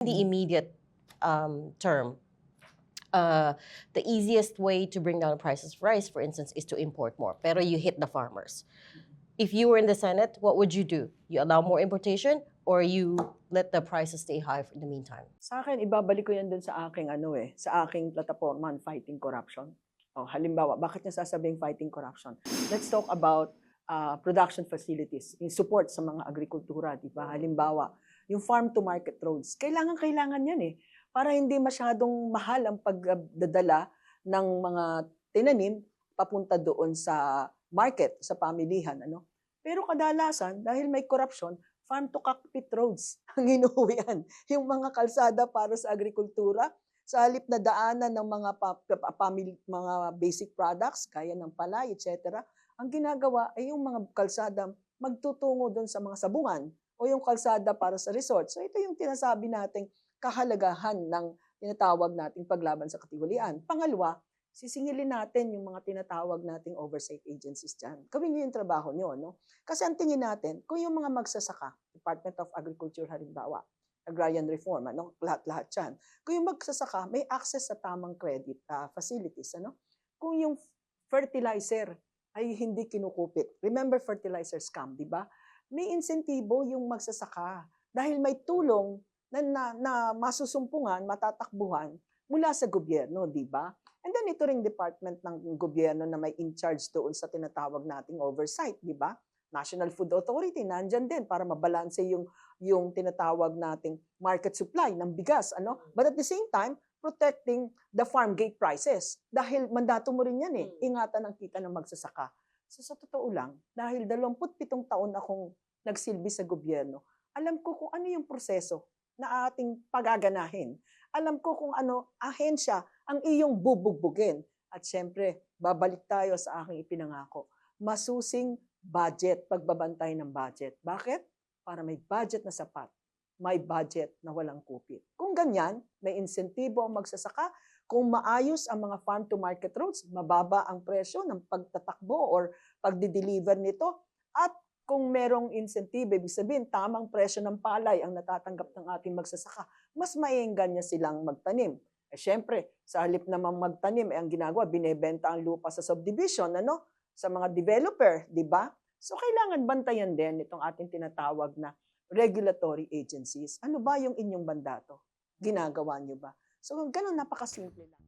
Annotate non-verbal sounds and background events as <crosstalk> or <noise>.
the immediate um, term, uh, the easiest way to bring down prices of rice, for instance, is to import more. Pero you hit the farmers. If you were in the Senate, what would you do? You allow more importation or you let the prices stay high for the meantime? Sa akin, ibabalik ko yan dun sa aking ano eh, sa aking plataforma on fighting corruption. O, halimbawa, bakit niya sasabing fighting corruption? Let's talk about uh, production facilities in support sa mga agrikultura, di ba? Halimbawa, yung farm to market roads. Kailangan kailangan yan eh para hindi masyadong mahal ang pagdadala ng mga tinanim papunta doon sa market, sa pamilihan, ano? Pero kadalasan, dahil may corruption, farm to cockpit roads <laughs> ang inuwian. Yung mga kalsada para sa agrikultura, sa halip na daanan ng mga pa, pa- pamili- mga basic products, gaya ng palay, etc., ang ginagawa ay yung mga kalsada magtutungo doon sa mga sabungan o yung kalsada para sa resort. So ito yung tinasabi nating kahalagahan ng tinatawag nating paglaban sa katiwalian. Pangalawa, sisingilin natin yung mga tinatawag nating oversight agencies dyan. Gawin nyo yung trabaho nyo, no? Kasi ang tingin natin, kung yung mga magsasaka, Department of Agriculture halimbawa, agrarian reform, ano, lahat-lahat yan. Kung yung magsasaka, may access sa tamang credit ah, facilities, ano? Kung yung fertilizer ay hindi kinukupit. Remember fertilizer scam, di ba? May insentibo yung magsasaka dahil may tulong na, na, na masusumpungan, matatakbuhan mula sa gobyerno, di ba? And then ito ring department ng gobyerno na may in charge doon sa tinatawag nating oversight, di ba? National Food Authority nandyan din para mabalanse yung yung tinatawag nating market supply ng bigas, ano? But at the same time, protecting the farm gate prices dahil mandato mo rin yan eh. Ingatan ang kita ng magsasaka. So sa totoo lang, dahil 27 taon akong nagsilbi sa gobyerno, alam ko kung ano yung proseso na ating pagaganahin. Alam ko kung ano ahensya ang iyong bubugbugin. At syempre, babalik tayo sa aking ipinangako. Masusing budget, pagbabantay ng budget. Bakit? Para may budget na sapat, may budget na walang kupit. Kung ganyan, may insentibo ang magsasaka, kung maayos ang mga farm to market roads, mababa ang presyo ng pagtatakbo or pagdi-deliver nito, at kung merong insentive, ibig sabihin, tamang presyo ng palay ang natatanggap ng ating magsasaka, mas maienggan niya silang magtanim. Eh, syempre, sa halip naman magtanim, eh, ang ginagawa, binebenta ang lupa sa subdivision, ano? Sa mga developer, di ba? So, kailangan bantayan din itong ating tinatawag na regulatory agencies. Ano ba yung inyong mandato? Ginagawa niyo ba? So, ganun, napakasimple lang.